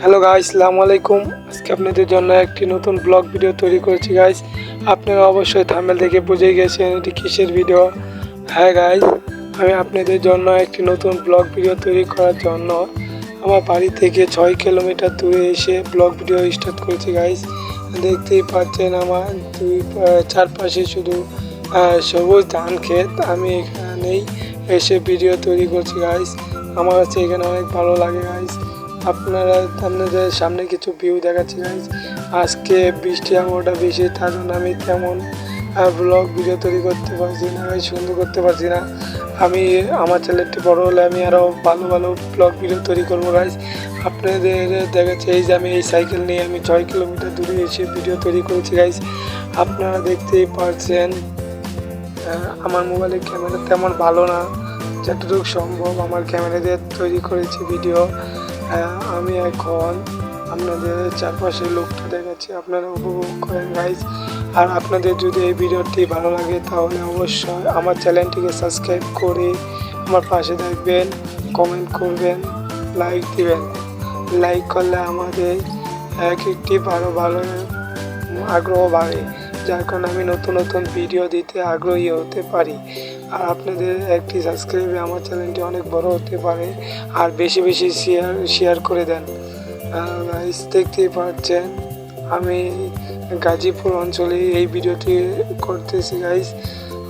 Hello guys সালামু আলাইকুম আজকে আপনাদের জন্য একটি নতুন ব্লগ ভিডিও তৈরি করেছি গাইস আপনারা অবশ্যই থামেল দেখে বুঝে গেছেন এটি কিসের ভিডিও হ্যাঁ গাইস আমি আপনাদের জন্য একটি নতুন ব্লগ ভিডিও তৈরি করার জন্য আমার বাড়ি থেকে ছয় কিলোমিটার দূরে এসে ব্লগ ভিডিও স্টার্ট করেছি গাইস দেখতেই পাচ্ছেন আমার দুই চারপাশে শুধু সবুজ ধান ক্ষেত। আমি এখানেই এসে ভিডিও তৈরি করছি গাইস আমার কাছে এখানে অনেক ভালো লাগে গাইস আপনারা আপনাদের সামনে কিছু ভিউ দেখাচ্ছি গাইজ আজকে বৃষ্টি আবহাওয়াটা বেশি, তার জন্য আমি তেমন ব্লগ ভিডিও তৈরি করতে পারছি না গাইজ সুন্দর করতে পারছি না। আমি, আমার চ্যানেলটি বড় হলে আমি আরও ভালো ভালো ব্লগ ভিডিও তৈরি করব গাইজ আপনাদের দেখাচ্ছি এই যে আমি এই সাইকেল নিয়ে আমি ছয় কিলোমিটার দূরে এসে ভিডিও তৈরি করেছি গাইজ আপনারা দেখতেই পারছেন আমার মোবাইলের ক্যামেরা তেমন ভালো না, যতটুকু সম্ভব আমার ক্যামেরা দিয়ে তৈরি করেছি ভিডিও আহ, আমি এখন আপনাদের চারপাশের লোকটা দেখাচ্ছি আপনারা উপভোগ করেন গাইজ আর আপনাদের যদি এই ভিডিওটি ভালো লাগে তাহলে অবশ্যই আমার চ্যানেলটিকে সাবস্ক্রাইব করে আমার পাশে থাকবেন কমেন্ট করবেন লাইক দিবেন। লাইক করলে আমাদের এক একটি ভালো ভালো আগ্রহ বাড়ে। যার কারণে আমি নতুন নতুন ভিডিও দিতে আগ্রহী হতে পারি। আর আপনাদের একটি সাবস্ক্রাইবে আমার চ্যানেলটি অনেক বড় হতে পারে। আর বেশি বেশি শেয়ার শেয়ার করে দেন। দেখতেই পাচ্ছেন, আমি গাজীপুর অঞ্চলে এই ভিডিওটি করতেছি গাইস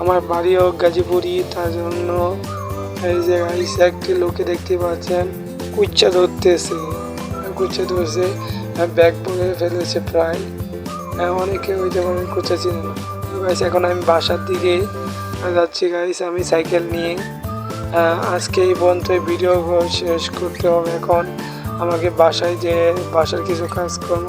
আমার বাড়িও গাজীপুরই, তার জন্য এই যে গাইস একটি লোকে দেখতে পাচ্ছেন কুচ্চা ধরতেছে। কুচ্চা ধরছে, ব্যাগ পরে ফেলেছে প্রায়। অনেকে ওই যেমন কোচা চিনে না। গাইস এখন আমি বাসার দিকে যাচ্ছি গাইস আমি সাইকেল নিয়ে। আজকে এই পর্যন্ত ভিডিও শেষ করতে হবে এখন। আমাকে বাসায় যে বাসার কিছু কাজ কর্ম